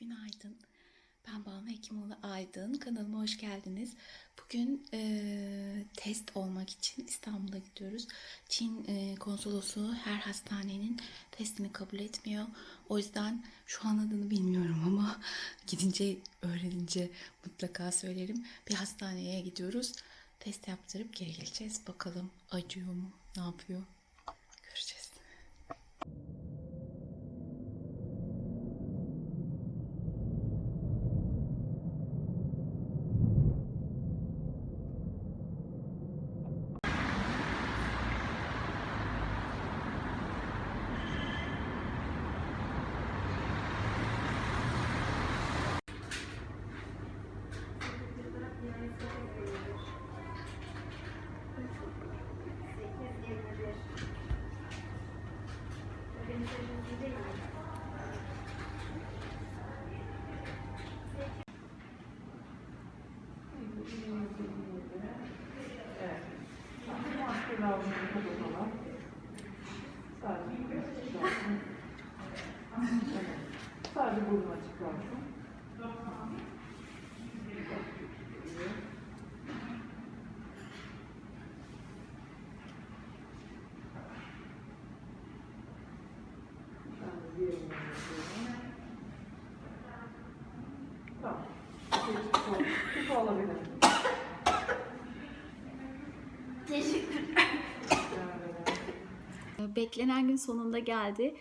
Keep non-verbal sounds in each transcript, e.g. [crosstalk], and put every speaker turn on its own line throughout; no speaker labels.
Günaydın. Ben Banu Hekimoğlu Aydın. Kanalıma hoş geldiniz. Bugün eee, test olmak için İstanbul'a gidiyoruz. Çin eee, konsolosluğu her hastanenin testini kabul etmiyor. O yüzden şu an adını bilmiyorum ama [laughs] gidince öğrenince mutlaka söylerim. Bir hastaneye gidiyoruz. Test yaptırıp geri geleceğiz. Bakalım acıyor mu? Ne yapıyor? Göreceğiz.
Sadece göz lazım. Evet. Sadece burnu açık lazım. Ben de diğerini yapıyorum. Tamam. Teşekkür ederim.
Beklenen gün sonunda geldi.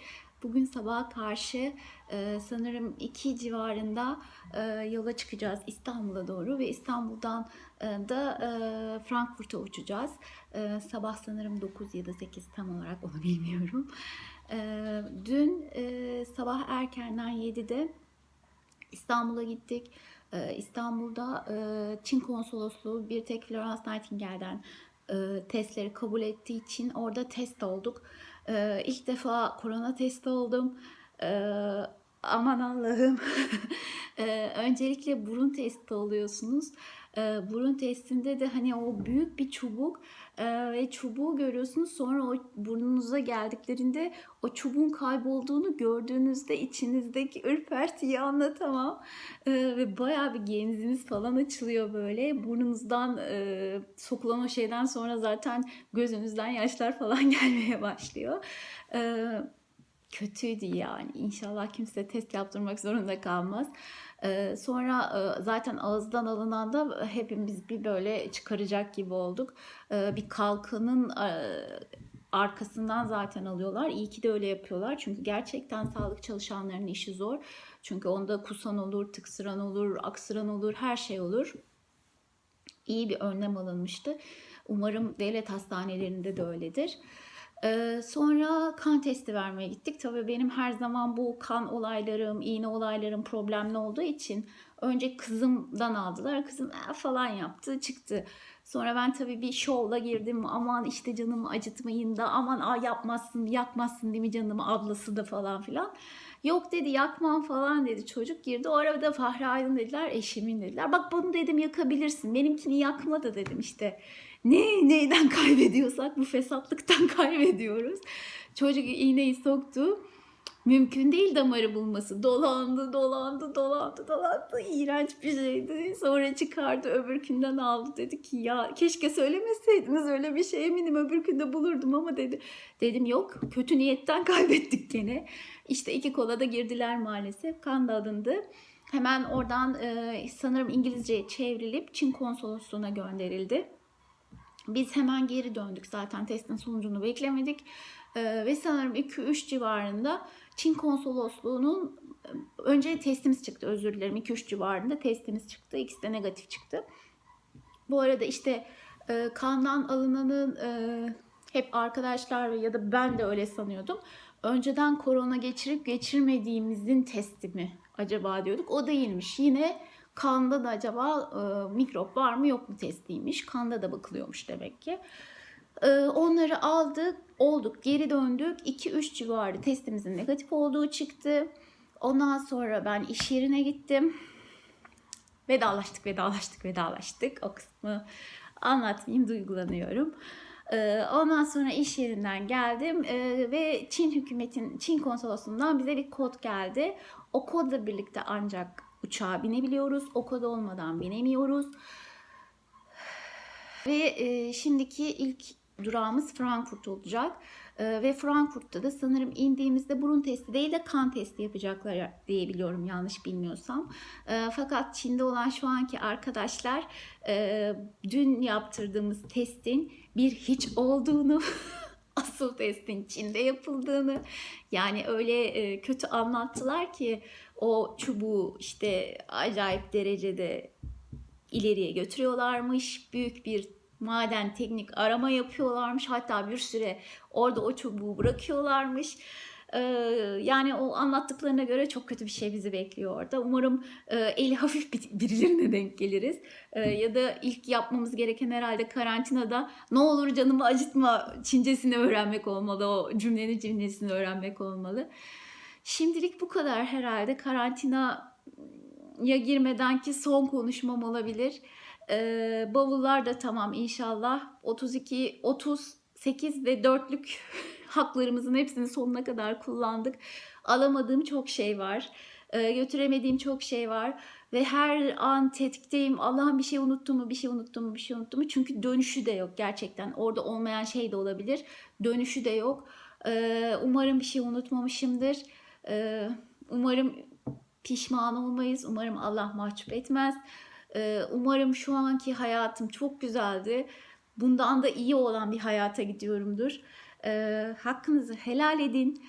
Bugün sabaha karşı e, sanırım 2 civarında e, yola çıkacağız İstanbul'a doğru ve İstanbul'dan e, da e, Frankfurt'a uçacağız. E, sabah sanırım 9 ya da 8 tam olarak onu [laughs] bilmiyorum. E, dün e, sabah erkenden 7'de İstanbul'a gittik. E, İstanbul'da e, Çin konsolosluğu bir tek Florence Nightingale'den e, testleri kabul ettiği için orada test olduk. E, ilk defa korona testi oldum. E, aman Allah'ım. [laughs] E, öncelikle burun testi oluyorsunuz. E, burun testinde de hani o büyük bir çubuk e, ve çubuğu görüyorsunuz. Sonra o burnunuza geldiklerinde o çubuğun kaybolduğunu gördüğünüzde içinizdeki ürpertiyi anlatamam. E, ve bayağı bir genziniz falan açılıyor böyle. Burnunuzdan e, sokulan o şeyden sonra zaten gözünüzden yaşlar falan [laughs] gelmeye başlıyor. E, kötüydü yani. İnşallah kimse test yaptırmak zorunda kalmaz. Ee, sonra e, zaten ağızdan alınan da hepimiz bir böyle çıkaracak gibi olduk. Ee, bir kalkanın e, arkasından zaten alıyorlar. İyi ki de öyle yapıyorlar. Çünkü gerçekten sağlık çalışanlarının işi zor. Çünkü onda kusan olur, tıksıran olur, aksıran olur, her şey olur. İyi bir önlem alınmıştı. Umarım devlet hastanelerinde de öyledir. Ee, sonra kan testi vermeye gittik. Tabii benim her zaman bu kan olaylarım, iğne olaylarım problemli olduğu için önce kızımdan aldılar. Kızım "Aa," falan yaptı, çıktı. Sonra ben tabii bir şovla girdim. Aman işte canımı acıtmayın da aman aa, yapmazsın, yakmazsın değil mi canımı ablası da falan filan. Yok dedi yakmam falan dedi çocuk girdi. O arada Fahri Aydın dediler eşimin dediler. Bak bunu dedim yakabilirsin. Benimkini yakma da dedim işte. Ne neyden [laughs] kaybediyorsak bu fesatlıktan [laughs] kaybediyoruz. Çocuk iğneyi soktu. Mümkün değil damarı bulması. Dolandı, dolandı, dolandı, dolandı. İğrenç bir şeydi. Sonra çıkardı, öbürkünden aldı. Dedi ki ya keşke söylemeseydiniz öyle bir şey eminim öbürkünde bulurdum ama dedi. Dedim yok kötü niyetten [laughs] kaybettik gene. İşte iki kola da girdiler maalesef. Kan da alındı. Hemen oradan sanırım İngilizceye çevrilip Çin konsolosluğuna gönderildi. Biz hemen geri döndük zaten testin sonucunu beklemedik. Ee, ve sanırım 2-3 civarında Çin konsolosluğunun önce testimiz çıktı özür dilerim 2-3 civarında testimiz çıktı. İkisi de negatif çıktı. Bu arada işte e, kandan alınanın e, hep arkadaşlar ya da ben de öyle sanıyordum. Önceden korona geçirip geçirmediğimizin testi mi acaba diyorduk. O değilmiş. Yine kanda da acaba e, mikrop var mı yok mu testiymiş. Kanda da bakılıyormuş demek ki. E, onları aldık, olduk, geri döndük. 2-3 civarı testimizin negatif olduğu çıktı. Ondan sonra ben iş yerine gittim. Vedalaştık, vedalaştık, vedalaştık. O kısmı anlatmayayım, duygulanıyorum. Ee, ondan sonra iş yerinden geldim ee, ve Çin hükümetin, Çin konsolosundan bize bir kod geldi. O kodla birlikte ancak uçağa binebiliyoruz. O kod olmadan binemiyoruz. [sighs] Ve e, şimdiki ilk durağımız Frankfurt olacak. E, ve Frankfurt'ta da sanırım indiğimizde burun testi değil de kan testi yapacaklar diye biliyorum yanlış bilmiyorsam. E, fakat Çin'de olan şu anki arkadaşlar e, dün yaptırdığımız testin bir hiç olduğunu [laughs] asıl testin Çin'de yapıldığını yani öyle e, kötü anlattılar ki o çubuğu işte acayip derecede ileriye götürüyorlarmış. Büyük bir maden teknik arama yapıyorlarmış. Hatta bir süre orada o çubuğu bırakıyorlarmış. Ee, yani o anlattıklarına göre çok kötü bir şey bizi bekliyor orada. Umarım e, eli hafif bir- birilerine denk geliriz. Ee, ya da ilk yapmamız gereken herhalde karantinada ne olur canımı acıtma Çincesini öğrenmek olmalı. O cümlenin cümlesini öğrenmek olmalı. Şimdilik bu kadar herhalde. Karantina ya girmedenki son konuşmam olabilir. Ee, bavullar da tamam inşallah. 32, 38 ve 4'lük [laughs] haklarımızın hepsini sonuna kadar kullandık. Alamadığım çok şey var. Ee, götüremediğim çok şey var. Ve her an tetikteyim. Allah'ım bir şey unuttum mu, bir şey unuttum mu, bir şey unuttum mu? Çünkü dönüşü de yok gerçekten. Orada olmayan şey de olabilir. Dönüşü de yok. Ee, umarım bir şey unutmamışımdır. Ee, umarım pişman olmayız. Umarım Allah mahcup etmez. Ee, umarım şu anki hayatım çok güzeldi. Bundan da iyi olan bir hayata gidiyorumdur. Ee, hakkınızı helal edin.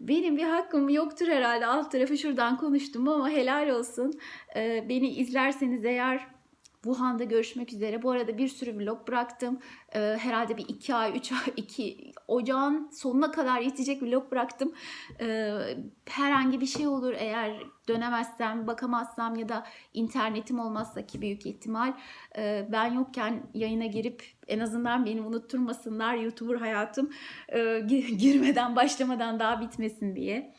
Benim bir hakkım yoktur herhalde. Alt tarafı şuradan konuştum ama helal olsun. Ee, beni izlerseniz eğer Wuhan'da görüşmek üzere. Bu arada bir sürü vlog bıraktım. Ee, herhalde bir iki ay, üç ay, iki ocağın sonuna kadar yetecek vlog bıraktım. Ee, herhangi bir şey olur eğer dönemezsem, bakamazsam ya da internetim olmazsa ki büyük ihtimal e, ben yokken yayına girip en azından beni unutturmasınlar YouTuber hayatım e, gi- girmeden başlamadan daha bitmesin diye.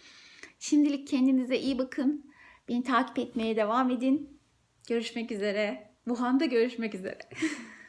Şimdilik kendinize iyi bakın. Beni takip etmeye devam edin. Görüşmek üzere. Wuhan'da görüşmek üzere. [laughs]